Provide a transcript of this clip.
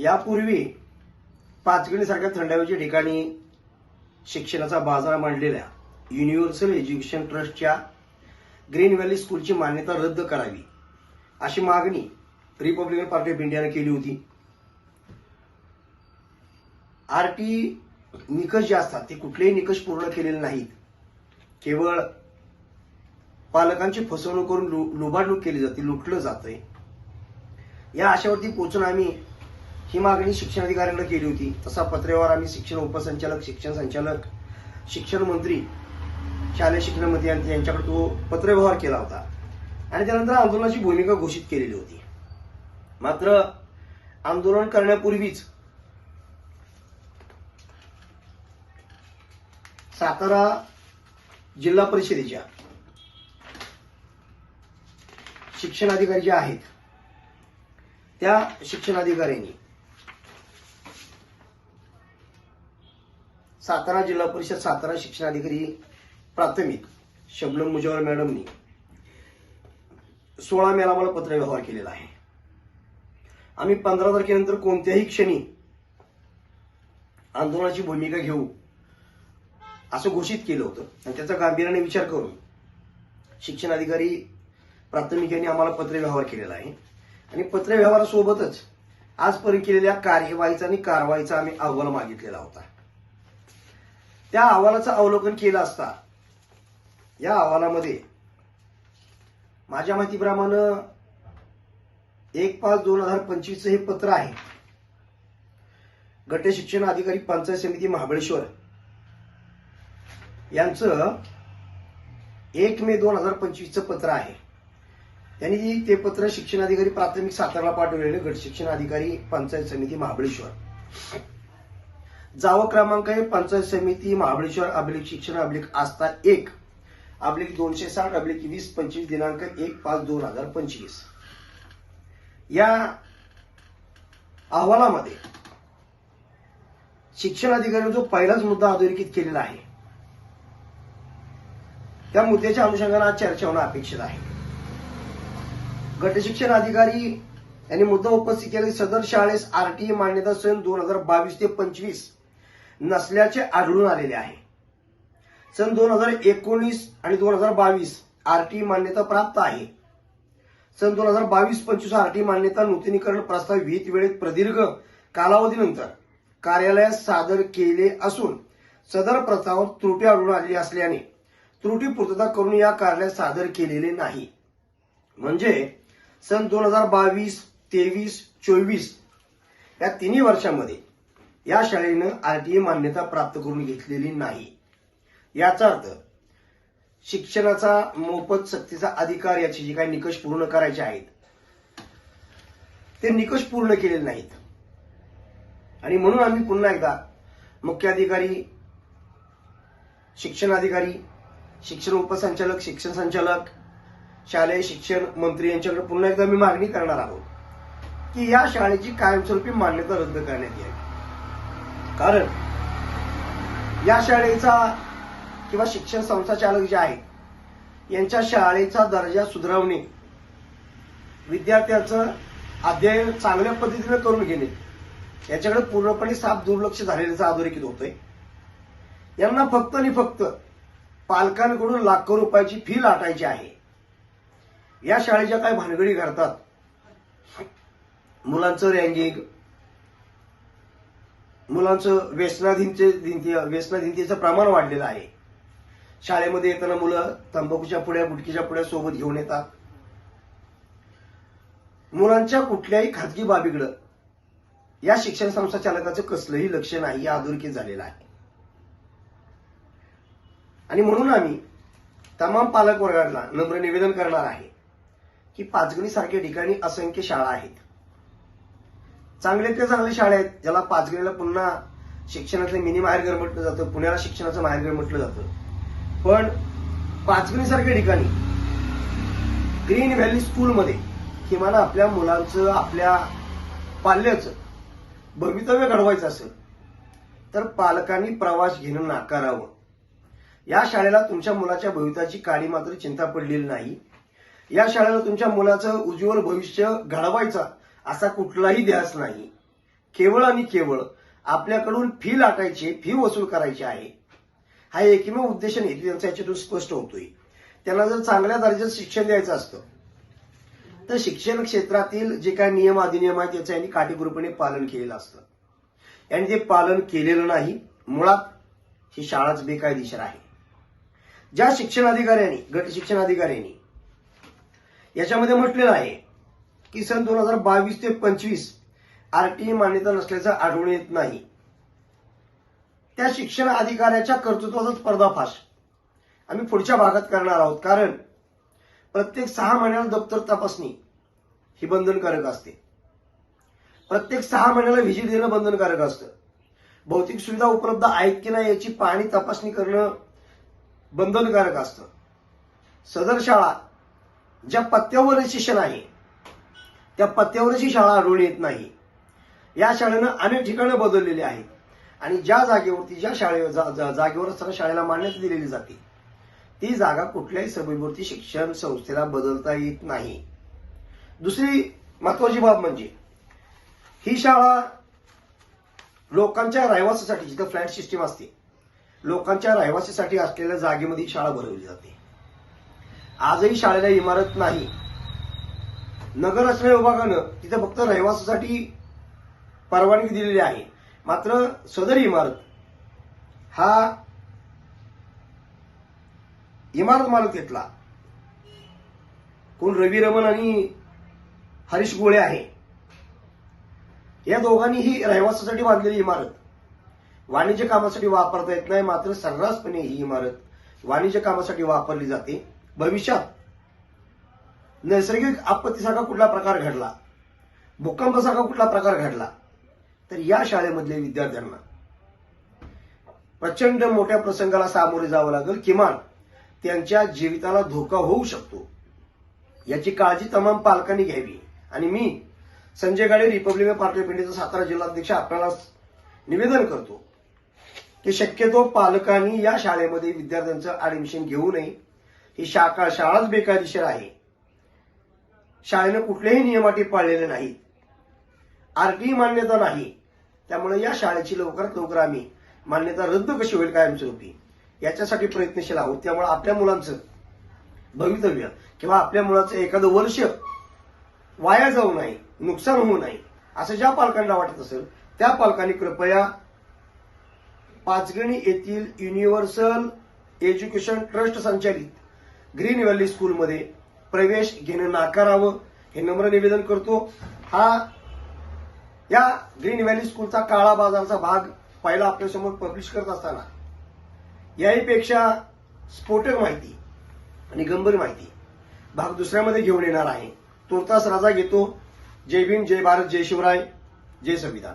यापूर्वी पाचगणीसारख्या थंड हवेच्या ठिकाणी शिक्षणाचा बाजार मांडलेल्या युनिव्हर्सल एज्युकेशन ट्रस्टच्या ग्रीन व्हॅली स्कूलची मान्यता रद्द करावी अशी मागणी रिपब्लिकन पार्टी ऑफ इंडियाने केली होती. आर टी निकष जे असतात ते कुठलेही निकष पूर्ण केलेले नाहीत. केवळ पालकांची फसवणूक करून लु- लुबाडणूक केली जाते लुटलं जातंय. या आशावरती पोचून आम्ही ही मागणी शिक्षण अधिकाऱ्यांना केली होती. तसा पत्रव्यवहार आम्ही शिक्षण उपसंचालक शिक्षण संचालक शिक्षण मंत्री शालेय शिक्षण मंत्री यांच्याकडे तो पत्रव्यवहार केला होता. आणि त्यानंतर आंदोलनाची भूमिका घोषित केलेली होती. मात्र आंदोलन करण्यापूर्वीच सातारा जिल्हा परिषदेच्या शिक्षण अधिकारी जे आहेत त्या शिक्षण सातारा जिल्हा परिषद सातारा शिक्षण अधिकारी प्राथमिक शबनम मुजवर मॅडमनी सोळा मेला मला पत्रव्यवहार केलेला आहे. आम्ही पंधरा तारखेनंतर कोणत्याही क्षणी आंदोलनाची भूमिका घेऊ असं घोषित केलं होतं. आणि त्याचा गांभीर्याने विचार करून शिक्षण अधिकारी प्राथमिक यांनी आम्हाला पत्रव्यवहार केलेला आहे. आणि पत्रव्यवहारासोबतच आजपर्यंत केलेल्या कार्यवाहीचा आणि कारवाईचा आम्ही अहवाल मागितलेला होता. त्या अहवालाचं अवलोकन केलं असता या अहवालामध्ये माझ्या माहितीप्रमाणे एक पाच दोन हजार पंचवीसचं हे पत्र आहे. गट शिक्षण अधिकारी पंचायत समिती महाबळेश्वर. यांचं एक मे दोन हजार पंचवीसचं पत्र आहे. त्यांनी ते पत्र शिक्षण अधिकारी प्राथमिक सातारला पाठवलेलं गट शिक्षण अधिकारी पंचायत समिती महाबळेश्वर. जावा क्रमांक आहे पंचायत समिती महाबळेश्वर अभिलेख शिक्षण अभिलेख आस्था एक अभिलेख दोनशे साठ अभिलेख वीस पंचवीस दिनांक एक पाच दोन हजार पंचवीस. या अहवालामध्ये शिक्षण अधिकाऱ्यांनी जो पहिलाच मुद्दा अधोरेखित केलेला आहे त्या मुद्द्याच्या अनुषंगाने आज चर्चा होणं अपेक्षित आहे. गटशिक्षण अधिकारी यांनी मुद्दा उपस्थित केला सदर शाळेस आरटीई मान्यता सन दोन हजार बावीस ते पंचवीस नसल्याचे आढळून आलेले आहे. सन दोन हजार एकोणीस आणि दोन हजार बावीस आरटी मान्यता प्राप्त आहे. सन दोन हजार बावीस पंचवीस आरटी मान्यता नूतनीकरण प्रस्ताव विहित वेळेत प्रदीर्घ कालावधीनंतर कार्यालयात सादर केले असून सदर प्रस्तावात त्रुटी आढळून आलेली असल्याने त्रुटी पूर्तता करून या कार्यालयात सादर केलेले नाही. म्हणजे सन दोन हजार बावीस तेवीस चोवीस या तिन्ही वर्षांमध्ये या शाळेनं आरटीए मान्यता प्राप्त करून घेतलेली नाही. याचा अर्थ शिक्षणाचा मोफत सक्तीचा अधिकार याचे जे काही निकष पूर्ण करायचे आहेत ते निकष पूर्ण केलेले नाहीत. आणि म्हणून आम्ही पुन्हा एकदा मुख्याधिकारी शिक्षण अधिकारी शिक्षण उपसंचालक शिक्षण संचालक शालेय शिक्षण मंत्री यांच्याकडे पुन्हा एकदा मी मागणी करणार आहोत की या शाळेची कायमस्वरूपी मान्यता रद्द करण्यात यावी. कारण या शाळेचा किंवा शिक्षण संस्थाचालक जे आहेत यांच्या शाळेचा दर्जा सुधारवणे विद्यार्थ्यांचं अध्ययन चांगल्या पद्धतीने करून घेणे याच्याकडे पूर्णपणे साफ दुर्लक्ष झालेल्याचं अधोरेखित होतंय. यांना फक्त आणि फक्त पालकांकडून लाखो रुपयाची फी लाटायची आहे. या शाळेच्या काय भानगडी करतात. मुलांचं रँगिंग मुलांचं व्यसनाधीनचे व्यसनाधीनतेचं प्रमाण वाढलेलं आहे. शाळेमध्ये येताना मुलं तंबाखूच्या पुड्या गुटकीच्या पुड्या सोबत घेऊन येतात. मुलांच्या कुठल्याही खाजगी बाबीकडं या शिक्षण संस्था चालकाचं कसलंही लक्ष नाही या अधोरेखित झालेलं आहे. आणि म्हणून आम्ही तमाम पालक वर्गाला नम्र निवेदन करणार आहे की पाचगणी सारख्या ठिकाणी असंख्य शाळा आहेत. चांगले ते चांगले शाळा आहेत ज्याला पाचगणीला पुन्हा शिक्षणातलं मिनी माहेरघर म्हटलं जातं पुण्याला शिक्षणाचं माहेरघर म्हटलं जातं. पण पाचगणीसारख्या ठिकाणी ग्रीन व्हॅली स्कूलमध्ये किमान आपल्या मुलांचं आपल्या पाल्याचं भवितव्य घडवायचं असेल तर पालकांनी प्रवास घेणं नाकारावं. या शाळेला तुमच्या मुलाच्या भविताची काळी मात्र चिंता पडलेली नाही. या शाळेला तुमच्या मुलाचं उज्ज्वल भविष्य घडवायचा असा कुठलाही ध्यास नाही. केवळ आणि केवळ आपल्याकडून फी लाटायची फी वसूल करायची आहे. हा एकमेव उद्देश नाही त्यांचा याच्यातून स्पष्ट होतोय. त्यांना जर चांगल्या दर्जाचं शिक्षण द्यायचं असतं तर शिक्षण क्षेत्रातील जे काही नियम अधिनियम आहेत त्याचं यांनी काटेकोरपणे पालन केलेलं असतं. यांनी ते पालन केलेलं नाही. मुळात ही शाळाच बेकायदेशीर आहे. ज्या शिक्षण अधिकाऱ्यांनी गट शिक्षण अधिकाऱ्यांनी याच्यामध्ये म्हटलेलं आहे की सन दोन हजार बावीस ते पंचवीस आरटीई मान्यता नसल्याचं आढळून येत नाही. त्या शिक्षण अधिकाऱ्याच्या कर्तृत्वाचाच पर्दाफाश आम्ही पुढच्या भागात करणार आहोत. कारण प्रत्येक सहा महिन्याला दप्तर तपासणी ही बंधनकारक असते. प्रत्येक सहा महिन्याला व्हिजिट देणं बंधनकारक असतं. भौतिक सुविधा उपलब्ध आहेत की नाही याची पाहणी तपासणी करणं बंधनकारक असतं. सदर शाळा ज्या पत्त्यावर शिक्षण आहे त्या पत्त्यावरची शाळा आढळून येत नाही. या शाळेनं अनेक ठिकाणं बदललेली आहेत. आणि ज्या जागेवरती ज्या शाळेवर जा- जा- जागेवर असताना शाळेला मान्यता दिलेली जाते ती जागा कुठल्याही सभेवरती शिक्षण संस्थेला बदलता येत नाही. दुसरी महत्वाची बाब म्हणजे ही शाळा लोकांच्या रहिवासासाठी जिथं फ्लॅट सिस्टीम असते लोकांच्या रहिवासीसाठी असलेल्या जागेमध्ये शाळा भरवली जाते. आजही शाळेला इमारत नाही. नगर विभागानं तिथं फक्त रहिवासासाठी परवानगी दिलेली आहे. मात्र सदर इमारत हा इमारत मालक घेतला कोण रवी रमन आणि हरीश गोळे आहे. या दोघांनी ही रहिवासासाठी बांधलेली इमारत. वाणिज्य कामासाठी वापरता येत नाही मात्र सर्रासपणे ही इमारत वाणिज्य कामासाठी वापरली जाते. भविष्यात नैसर्गिक आपत्तीसारखा कुठला प्रकार घडला? भूकंपासारखा कुठला प्रकार घडला? तर या शाळेमधल्या विद्यार्थ्यांना प्रचंड मोठ्या प्रसंगाला सामोरे जावं लागेल किमान त्यांच्या जीविताला धोका होऊ शकतो. याची काळजी तमाम पालकांनी घ्यावी. आणि मी Sanjay Gade Republican Party of इंडियाचा सातारा जिल्हाध्यक्ष आपल्याला निवेदन करतो की शक्यतो पालकांनी या शाळेमध्ये विद्यार्थ्यांचं ऍडमिशन घेऊ नये. ही शाखा शाळाच बेकायदेशीर आहे. शाळेनं कुठलेही नियमाटी पाळलेले नाहीत आरटीई मान्यता नाही. त्यामुळे या शाळेची लवकरात लवकर आम्ही मान्यता रद्द कशी होईल कायमस्वरूपी याच्यासाठी प्रयत्नशील आहोत. त्यामुळे आपल्या मुलांचं भवितव्य किंवा आपल्या मुलाचं एखादं वर्ष वाया जाऊ नये नुकसान होऊ नये असं ज्या पालकांना वाटत असेल त्या पालकांनी कृपया पाचगणी येथील युनिव्हर्सल एज्युकेशन ट्रस्ट संचालित ग्रीन व्हॅली स्कूलमध्ये प्रवेश घेणं नाकारावं हे नम्र निवेदन करतो. हा या ग्रीन व्हॅली स्कूलचा काळा बाजारचा भाग पहिला आपल्यासमोर पब्लिश करत असताना. याहीपेक्षा स्फोटक माहिती आणि गंभीर माहिती भाग दुसऱ्यामध्ये घेऊन येणार आहे. तुर्तास राजा घेतो. जय भीम जय भारत जय शिवराय जय संविधान.